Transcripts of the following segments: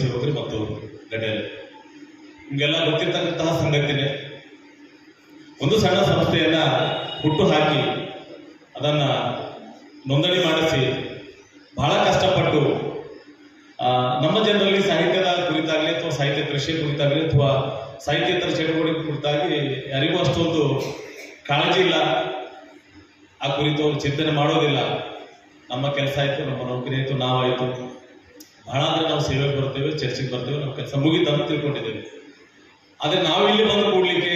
ಸೇವಕರು ಮತ್ತು ಗಣ್ಯರು ನಿಮ್ಗೆಲ್ಲ ಗೊತ್ತಿರ್ತಕ್ಕಂತಹ ಸಂಗತಿನೇ, ಒಂದು ಸಣ್ಣ ಸಂಸ್ಥೆಯನ್ನ ಹುಟ್ಟು ಹಾಕಿ ಅದನ್ನ ನೋಂದಣಿ ಮಾಡಿಸಿ ಬಹಳ ಕಷ್ಟಪಟ್ಟು ನಮ್ಮ ಜನರಲ್ಲಿ ಸಾಹಿತ್ಯದ ಕುರಿತಾಗಲಿ ಅಥವಾ ಸಾಹಿತ್ಯ ಕೃಷಿ ಕುರಿತಾಗಲಿ ಅಥವಾ ಸಾಹಿತ್ಯೇತರ ಚಟುವಟಿಕೆ ಕುರಿತಾಗಿ ಯಾರಿಗೂ ಅಷ್ಟೊಂದು ಕಾಳಜಿ ಇಲ್ಲ. ಆ ಕುರಿತು ಚಿಂತನೆ ಮಾಡೋದಿಲ್ಲ. ನಮ್ಮ ಕೆಲಸ ಆಯ್ತು, ನಮ್ಮ ನೌಕರಿ ಆಯ್ತು, ನಾವಾಯ್ತು. ಬಹಳ ಅಂದ್ರೆ ನಾವು ಸೇವೆಗೆ ಬರ್ತೇವೆ, ಚರ್ಚೆಗೆ ಬರ್ತೇವೆ ನಾವು ಕೆಲಸ ಮುಗಿತ ಅಂತ ತಿಳ್ಕೊಂಡಿದ್ದೇವೆ. ಆದ್ರೆ ನಾವು ಇಲ್ಲಿ ಬಂದು ಕೂಡ್ಲಿಕ್ಕೆ,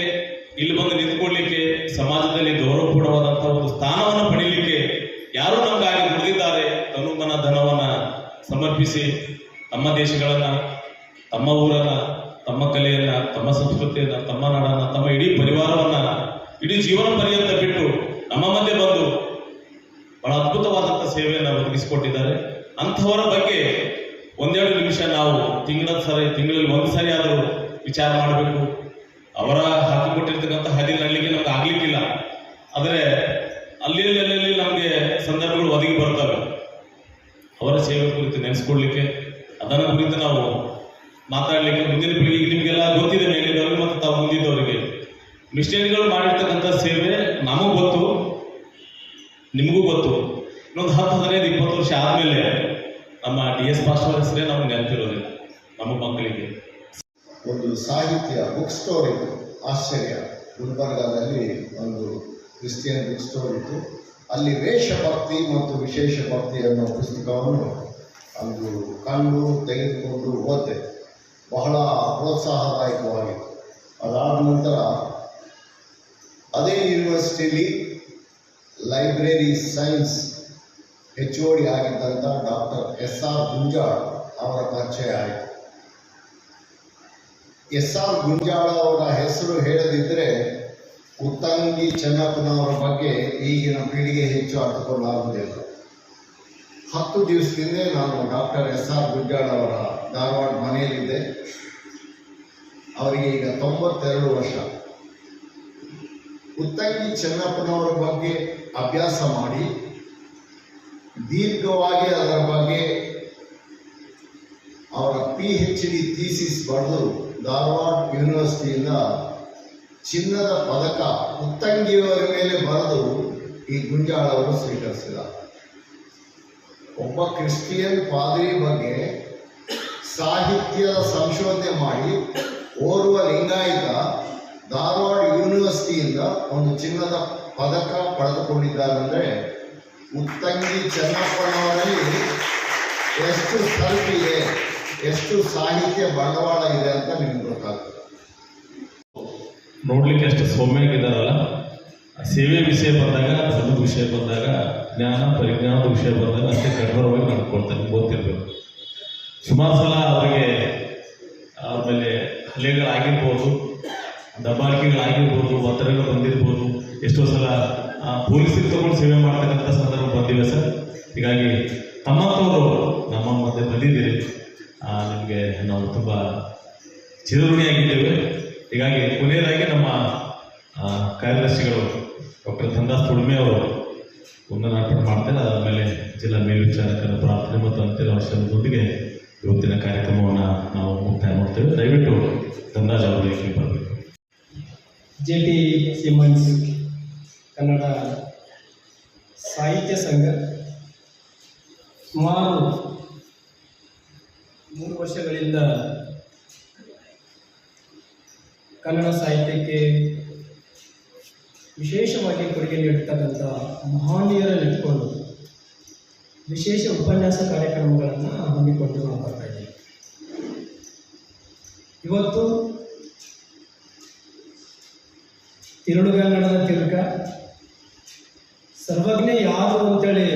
ಇಲ್ಲಿ ಬಂದು ನಿಂತ್ಕೊಳ್ಳಿಕ್ಕೆ ಸಮಾಜದಲ್ಲಿ ಗೌರವಪೂರ್ಣವಾದಂತಹ ಒಂದು ಸ್ಥಾನವನ್ನು ಪಡೀಲಿಕ್ಕೆ ಯಾರು ನಮಗಾಗಿ ದುಡಿದಿದ್ದಾರೆ ತನುಮನ ಧನವನ್ನ ಸಮರ್ಪಿಸಿ ತಮ್ಮ ದೇಶಗಳನ್ನ, ತಮ್ಮ ಊರನ್ನ, ತಮ್ಮ ಕಲೆಯನ್ನ, ತಮ್ಮ ಸಂಸ್ಕೃತಿಯನ್ನ, ತಮ್ಮ ನಾಡನ್ನ, ತಮ್ಮ ಇಡೀ ಪರಿವಾರವನ್ನ, ಇಡೀ ಜೀವನ ಪರ್ಯಂತ ಬಿಟ್ಟು ನಮ್ಮ ಮಧ್ಯೆ ಬಂದು ಬಹಳ ಅದ್ಭುತವಾದಂತಹ ಸೇವೆಯನ್ನು ಒದಗಿಸಿಕೊಟ್ಟಿದ್ದಾರೆ. ಅಂಥವರ ಬಗ್ಗೆ ಒಂದೆರಡು ನಿಮಿಷ ನಾವು ತಿಂಗಳ ಸರಿ, ತಿಂಗಳಲ್ಲಿ ಒಂದು ಸರಿ ಆದರೂ ವಿಚಾರ ಮಾಡಬೇಕು. ಅವರ ಹಾಕಿಕೊಟ್ಟಿರ್ತಕ್ಕಂಥ ಹಾದಿ ನಡಲಿಕ್ಕೆ ನಮ್ಗೆ ಆಗ್ಲಿಕ್ಕಿಲ್ಲ. ಆದರೆ ಅಲ್ಲಿ ಅಲ್ಲಿ ನಮಗೆ ಸಂದರ್ಭಗಳು ಒದಗಿ ಬರ್ತವೆ. ಅವರ ಸೇವೆ ಕುರಿತು ನೆನೆಸ್ಕೊಳ್ಲಿಕ್ಕೆ ಅದನ್ನು ಕುರಿತು ನಾವು ಮಾತಾಡಲಿಕ್ಕೆ ಮುಂದಿನ ಪೀಳಿಗೆ ನಿಮಗೆಲ್ಲ ಗೊತ್ತಿದೆ ಮೇಲಿದ್ದವರಿಗೆ ಮತ್ತು ತಾವು ಮುಂದಿದ್ದವರಿಗೆ. ಮಿಷನರಿಗಳು ಮಾಡಿರ್ತಕ್ಕಂಥ ಸೇವೆ ನಮಗೂ ಗೊತ್ತು, ನಿಮಗೂ ಗೊತ್ತು. ಇನ್ನೊಂದು ಹತ್ತು, ಹದಿನೈದು, ಇಪ್ಪತ್ತು ವರ್ಷ ಆದಮೇಲೆ ನಮ್ಮ ಡಿ ಎಸ್ ಮಾಸ್ಟರ್ ಹೆಸರೇ ನಮ್ಗೆ ನೆನಪಿರೋದಿಲ್ಲ ನಮ್ಮ ಮಕ್ಕಳಿಗೆ. ಒಂದು ಸಾಹಿತ್ಯ ಬುಕ್ ಸ್ಟೋರ್ ಇತ್ತು ಆಶ್ಚರ್ಯ. ಗುಲ್ಬರ್ಗಾದಲ್ಲಿ ಒಂದು ಕ್ರಿಶ್ಚಿಯನ್ ಬುಕ್ ಸ್ಟೋರ್ ಇತ್ತು. ಅಲ್ಲಿ ವೇಷಭಕ್ತಿ ಮತ್ತು ವಿಶೇಷ ಭಕ್ತಿ ಅನ್ನೋ ಪುಸ್ತಕವನ್ನು ಅಂದು ಕಂಡು ತೆಗೆದುಕೊಂಡು ಓದಿದೆ ಬಹಳ ಪ್ರೋತ್ಸಾಹದಾಯಕವಾಗಿತ್ತು. ಅದಾದ ನಂತರ ಅದೇ ಯೂನಿವರ್ಸಿಟಿಯಲ್ಲಿ ಲೈಬ್ರರಿ ಸೈನ್ಸ್ ಹೆಚ್ಚು ಡಿ ಆಗಿದ್ದಂಥ ಡಾಕ್ಟರ್ ಎಸ್ ಆರ್ ಗುಂಜಾಳ್ ಅವರ ಪರಿಚಯ ಆಯಿತು. ಎಸ್ ಆರ್ ಗುಂಜಾಳ ಅವರ ಹೆಸರು ಹೇಳದಿದ್ದರೆ ಉತ್ತಂಗಿ ಚೆನ್ನಪ್ಪನವರ ಬಗ್ಗೆ ಈಗಿನ ಪೀಳಿಗೆ ಹೆಚ್ಚು ಅರ್ಥಕೊಳ್ಳಾಗುವುದಿಲ್ಲ ಹತ್ತು ದಿವಸದಿಂದ ನಾನು ಡಾಕ್ಟರ್ ಎಸ್ ಆರ್ ಗುಂಜಾಳ ಅವರ ಧಾರವಾಡ ಮನೆಯಲ್ಲಿದ್ದೆ. ಅವರಿಗೆ ಈಗ ತೊಂಬತ್ತೆರಡು ವರ್ಷ. ಉತ್ತಂಗಿ ಚೆನ್ನಪ್ಪನವರ ಬಗ್ಗೆ ಅಭ್ಯಾಸ ಮಾಡಿ ದೀರ್ಘವಾಗಿ ಅದರ ಬಗ್ಗೆ ಅವರ ಪಿ ಎಚ್ ಡಿ ಥೀಸಿಸ್ ಬರೆದು ಧಾರವಾಡ ಯೂನಿವರ್ಸಿಟಿಯಿಂದ ಚಿನ್ನದ ಪದಕ ಉತ್ತಂಗಿಯವರ ಮೇಲೆ ಬರೆದು ಈ ಗುಂಜಾಳ ಅವರು ಸ್ವೀಕರಿಸಿದ. ಒಬ್ಬ ಕ್ರಿಶ್ಚಿಯನ್ ಪಾದರಿ ಬಗ್ಗೆ ಸಾಹಿತ್ಯದ ಸಂಶೋಧನೆ ಮಾಡಿ ಓರ್ವ ಲಿಂಗಾಯತ ಧಾರವಾಡ ಯೂನಿವರ್ಸಿಟಿಯಿಂದ ಒಂದು ಚಿನ್ನದ ಪದಕ ಪಡೆದುಕೊಂಡಿದ್ದಾರೆಂದರೆ ಉತ್ತಂಗಿ ಚೆನ್ನಪ್ಪನವರಲ್ಲಿ ಎಷ್ಟು ಸಲ್ಪಿದೆ ಎಷ್ಟು ಸಾಹಿತ್ಯ ಬಂಡವಾಳ ಇದೆ ಅಂತ ನಿಮ್ಗೆ ಗೊತ್ತಾಗ್ತದೆ. ನೋಡ್ಲಿಕ್ಕೆ ಎಷ್ಟು ಸೌಮ್ಯಾಗಿದ್ದಾರಲ್ಲ ಸೇವೆ ವಿಷಯ ಬಂದಾಗ, ಧರ್ಮದ ವಿಷಯ ಬಂದಾಗ, ಜ್ಞಾನ, ಪರಿಜ್ಞಾನದ ವಿಷಯ ಬಂದಾಗ ಅಷ್ಟೇ ಕಠೋರವಾಗಿ ನಡ್ಕೊಳ್ತಾರೆ, ಗೊತ್ತಿರ್ಬೇಕು. ಸುಮಾರು ಸಲ ಅವರಿಗೆ ಅವ್ರ ಮೇಲೆ ಹಲ್ಲೆಗಳಾಗಿರ್ಬೋದು, ದಬ್ಬಾಳಿಕೆಗಳಾಗಿರ್ಬೋದು, ಒತ್ತಡಗಳು ಬಂದಿರ್ಬೋದು, ಎಷ್ಟೋ ಸಲ ಪೊಲೀಸರಿಗೆ ತಗೊಂಡು ಸೇವೆ ಮಾಡ್ತಕ್ಕಂಥ ಸಂದರ್ಭ ಬಂದಿವೆ ಸರ್. ಹೀಗಾಗಿ ತಮ್ಮಂಥವರು ನಮ್ಮ ಮಧ್ಯೆ ಬಂದಿದ್ದೀರಿ. ನಿಮಗೆ ನಾವು ತುಂಬ ಚಿರಋಣಿಯಾಗಿದ್ದೇವೆ. ಹೀಗಾಗಿ ಕೊನೆಯದಾಗಿ ನಮ್ಮ ಕಾರ್ಯದರ್ಶಿಗಳು ಡಾಕ್ಟರ್ ಧನದಾಸ್ ತುಳ್ಮೆ ಅವರು ಪುನರಾರ್ಪಣೆ ಮಾಡ್ತಾರೆ. ಅದಾದಮೇಲೆ ಜಿಲ್ಲಾ ಮೇಲ್ವಿಚಾರಕರ ಪ್ರಾರ್ಥನೆ ಮತ್ತು ಅಂತಿಮ ವರ್ಷದೊಂದಿಗೆ ಇವತ್ತಿನ ಕಾರ್ಯಕ್ರಮವನ್ನು ನಾವು ಮುಕ್ತಾಯ ಮಾಡ್ತೇವೆ. ದಯವಿಟ್ಟು ಧನರಾಜ್ ಅವರು ಬರಬೇಕು. ಜೆ ಟಿ ಸಿಮನ್ಸ್ ಕನ್ನಡ ಸಾಹಿತ್ಯ ಸಂಘ ಸುಮಾರು ಮೂರು ವರ್ಷಗಳಿಂದ ಕನ್ನಡ ಸಾಹಿತ್ಯಕ್ಕೆ ವಿಶೇಷವಾಗಿ ಕೊಡುಗೆ ನೀಡ್ತಕ್ಕಂಥ ಮಹನೀಯರನ್ನು ಇಟ್ಕೊಂಡು ವಿಶೇಷ ಉಪನ್ಯಾಸ ಕಾರ್ಯಕ್ರಮಗಳನ್ನು ಹಮ್ಮಿಕೊಂಡು ನಾವು ಬರ್ತಾ ಇದ್ದೀವಿ. ಇವತ್ತು ತಿರುಳುಗನ್ನಡದ ತಿರುಗ ಸರ್ವಜ್ಞ ಯಾರು ಅಂತೇಳಿ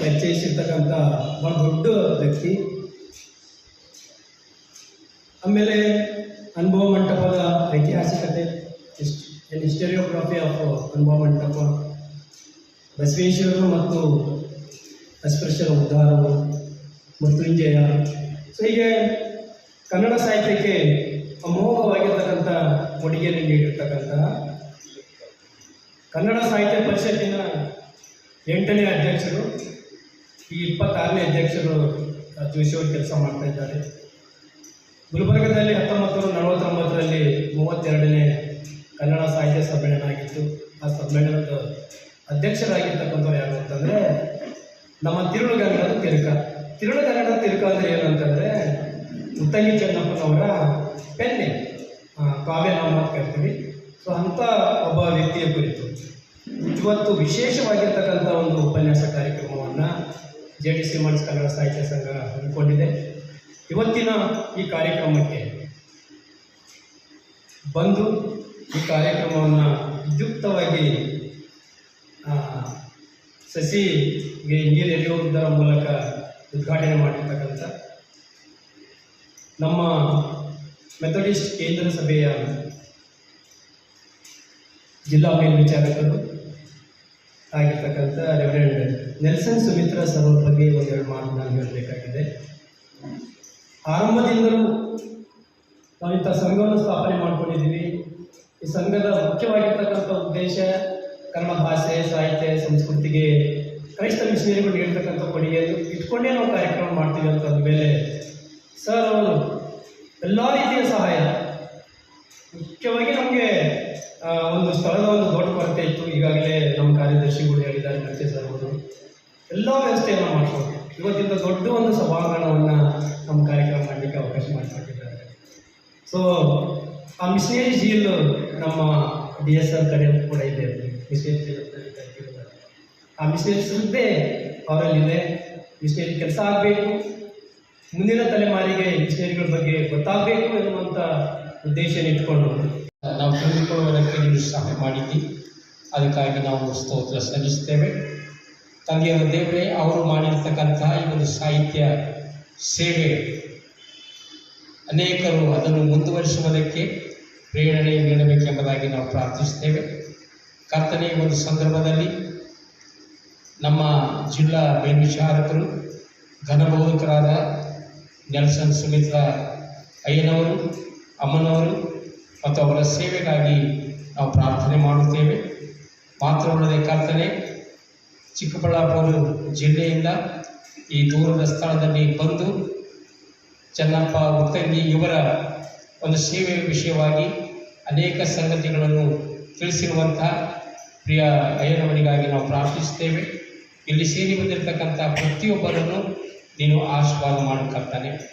ಪರಿಚಯಿಸಿರ್ತಕ್ಕಂಥ ಬಹಳ ದೊಡ್ಡ ವ್ಯಕ್ತಿ. ಆಮೇಲೆ ಅನುಭವ ಮಂಟಪದ ಐತಿಹಾಸಿಕತೆ ಹಿಸ್ಟರಿಯೋಗ್ರಫಿ ಆಫ್ ಅನುಭವ ಮಂಟಪ, ಬಸವೇಶ್ವರರು ಮತ್ತು ಅಸ್ಪೃಶ್ಯರ ಉದ್ಧಾರವು, ಮೃತ್ಯುಂಜಯ. ಸೊ ಹೀಗೆ ಕನ್ನಡ ಸಾಹಿತ್ಯಕ್ಕೆ ಅಮೋಘವಾಗಿರ್ತಕ್ಕಂಥ ಕೊಡುಗೆಯನ್ನು ನೀಡಿರ್ತಕ್ಕಂತಹ ಕನ್ನಡ ಸಾಹಿತ್ಯ ಪರಿಷತ್ತಿನ ಎಂಟನೇ ಅಧ್ಯಕ್ಷರು, ಈ ಇಪ್ಪತ್ತಾರನೇ ಅಧ್ಯಕ್ಷರು ಜೋಶಿಯವರು ಕೆಲಸ ಮಾಡ್ತಾ ಇದ್ದಾರೆ. ಗುಲ್ಬರ್ಗದಲ್ಲಿ ಹತ್ತೊಂಬತ್ತು, ನಲವತ್ತೊಂಬತ್ತರಲ್ಲಿ ಮೂವತ್ತೆರಡನೇ ಕನ್ನಡ ಸಾಹಿತ್ಯ ಸಮ್ಮೇಳನ ಆಗಿತ್ತು. ಆ ಸಮ್ಮೇಳನದ ಅಧ್ಯಕ್ಷರಾಗಿರ್ತಕ್ಕಂಥವ್ರು ಯಾರು ಅಂತಂದರೆ, ನಮ್ಮ ತಿರುಳುಗನ್ನಡದ ತಿರುಕ. ತಿರುಳುಗನ್ನಡದ ತಿರುಕ ಅಂದರೆ ಏನಂತಂದರೆ ಉತ್ತಂಗಿ ಚೆನ್ನಪ್ಪನವರ ಪೆನ್ನೆ. ಕಾವ್ಯ ನಾವು ಮಾತು ಕರಿತೀವಿ. ಸೊ ಅಂಥ ಒಬ್ಬ ವ್ಯಕ್ತಿಯ ಕುರಿತು. ಇವತ್ತು ವಿಶೇಷವಾಗಿರ್ತಕ್ಕಂಥ ಒಂದು ಉಪನ್ಯಾಸ ಕಾರ್ಯಕ್ರಮವನ್ನು ಜೆ ಡಿ ಸಿ ಮನ್ಸ್ ಕನ್ನಡ ಸಾಹಿತ್ಯ ಸಂಘ ಹಮ್ಮಿಕೊಂಡಿದೆ. ಇವತ್ತಿನ ಈ ಕಾರ್ಯಕ್ರಮಕ್ಕೆ ಬಂದು ಈ ಕಾರ್ಯಕ್ರಮವನ್ನು ವಿದ್ಯುಕ್ತವಾಗಿ ಸಸಿಗೆ ನೀರು ಎರೆಯುವುದರ ಮೂಲಕ ಉದ್ಘಾಟನೆ ಮಾಡಿರ್ತಕ್ಕಂಥ ನಮ್ಮ ಮೆಥಡಿಸ್ಟ್ ಕೇಂದ್ರ ಸಭೆಯ ಜಿಲ್ಲಾ ಮೇಲ್ವಿಚಾರಕರು ಆಗಿರ್ತಕ್ಕಂಥ ರೆವರೆಂಡ್ ನೆಲ್ಸನ್ ಸುಮಿತ್ರಾ ಸರ್ ಅವ್ರ ಬಗ್ಗೆ ಒಂದೆರಡು ಮಾತು ನಾನು ಹೇಳಬೇಕಾಗಿದೆ. ಆರಂಭದಿಂದಲೂ ನಾವು ಇಂಥ ಸಂಘವನ್ನು ಸ್ಥಾಪನೆ ಮಾಡ್ಕೊಂಡಿದ್ದೀವಿ. ಈ ಸಂಘದ ಮುಖ್ಯವಾಗಿರ್ತಕ್ಕಂಥ ಉದ್ದೇಶ ಕನ್ನಡ ಭಾಷೆ, ಸಾಹಿತ್ಯ, ಸಂಸ್ಕೃತಿಗೆ ಕ್ರೈಸ್ತ ಮಿಷನರಿಗಳು ನೀಡ್ತಕ್ಕಂಥ ಕೊಡುಗೆಯನ್ನು ಇಟ್ಕೊಂಡೇ ನಾವು ಕಾರ್ಯಕ್ರಮ ಮಾಡ್ತೀವಿ ಅಂತ ಮೇಲೆ ಸರ್ ಅವರು ಎಲ್ಲ ರೀತಿಯ ಸಹಾಯ ಮುಖ್ಯವಾಗಿ ನಮಗೆ ಒಂದು ಸ್ಥಳದ ಒಂದು ದೊಡ್ಡ ಕೊರತೆ ಇತ್ತು. ಈಗಾಗಲೇ ನಮ್ಮ ಕಾರ್ಯದರ್ಶಿಗಳು ಹೇಳಿದ್ದಾರೆ ಮತ್ತೆ ಸರ್ ಅವರು. ಎಲ್ಲ ವ್ಯವಸ್ಥೆಯನ್ನು ಮಾಡಿಕೊಂಡು ಇವತ್ತಿಂದ ದೊಡ್ಡ ಒಂದು ಸಭಾಂಗಣವನ್ನು ನಮ್ಮ ಕಾರ್ಯಕ್ರಮ ಮಾಡಲಿಕ್ಕೆ ಅವಕಾಶ ಮಾಡಿಕೊಟ್ಟಿದ್ದಾರೆ. ಸೊ ಆ ಮಿಷನರಿ ಜೀಲ್ ನಮ್ಮ ಡಿ ಎಸ್ ಆರ್ ಕಡೆ ಕೂಡ ಇದೆ. Missionary zeal. ಆ ಮಿಷನರಿ ಶ್ರದ್ಧೆ ಅವರಲ್ಲಿದೆ ಮಿಷನರಿ ಕೆಲಸ ಆಗಬೇಕು. ಮುಂದಿನ ತಲೆಮಾರಿಗೆ ಮಿಷನರಿಗಳ ಬಗ್ಗೆ ಗೊತ್ತಾಗಬೇಕು ಎನ್ನುವಂಥ ಉದ್ದೇಶ ಇಟ್ಕೊಂಡು ನಾವು ತಿಳಿದುಕೊಳ್ಳುವುದಕ್ಕೆ ನೀವು ಸಹಾಯ ಮಾಡಿದ್ದಿ ಅದಕ್ಕಾಗಿ ನಾವು ಸ್ತೋತ್ರ ಸಲ್ಲಿಸ್ತೇವೆ ತಂದೆಯಾದ ದೇವರೇ, ಅವರು ಮಾಡಿರ್ತಕ್ಕಂತಹ ಈ ಒಂದು ಸಾಹಿತ್ಯ ಸೇವೆ, ಅನೇಕರು ಅದನ್ನು ಮುಂದುವರಿಸುವುದಕ್ಕೆ ಪ್ರೇರಣೆ ನೀಡಬೇಕೆಂಬುದಾಗಿ ನಾವು ಪ್ರಾರ್ಥಿಸ್ತೇವೆ ಕರ್ತನೆ ಒಂದು ಸಂದರ್ಭದಲ್ಲಿ ನಮ್ಮ ಜಿಲ್ಲಾ ಮೇಲ್ವಿಚಾರಕರು ಘನಬೋಧಕರಾದ ನೆಲ್ಸನ್ ಸುಮಿತ್ರಾ ಅಯ್ಯನವರು, ಅಮ್ಮನವರು ಮತ್ತು ಅವರ ಸೇವೆಗಾಗಿ ನಾವು ಪ್ರಾರ್ಥನೆ ಮಾಡುತ್ತೇವೆ. ಮಾತ್ರವಲ್ಲದೆ ಕರ್ತನೆ, ಚಿಕ್ಕಬಳ್ಳಾಪುರ ಜಿಲ್ಲೆಯಿಂದ ಈ ದೂರದ ಸ್ಥಳದಲ್ಲಿ ಬಂದು ಚೆನ್ನಪ್ಪ ಉತ್ತಂಗಿ ಇವರ ಒಂದು ಸೇವೆಯ ವಿಷಯವಾಗಿ ಅನೇಕ ಸಂಗತಿಗಳನ್ನು ತಿಳಿಸಿರುವಂತಹ ಪ್ರಿಯ ಅಯ್ಯನವರಿಗಾಗಿ ನಾವು ಪ್ರಾರ್ಥಿಸುತ್ತೇವೆ. ಇಲ್ಲಿ ಸೇರಿ ಬಂದಿರತಕ್ಕಂಥ ಪ್ರತಿಯೊಬ್ಬರನ್ನು ನೀನು ಆಶೀರ್ವಾದ ಮಾಡಕ್ಕಂತಾನೆ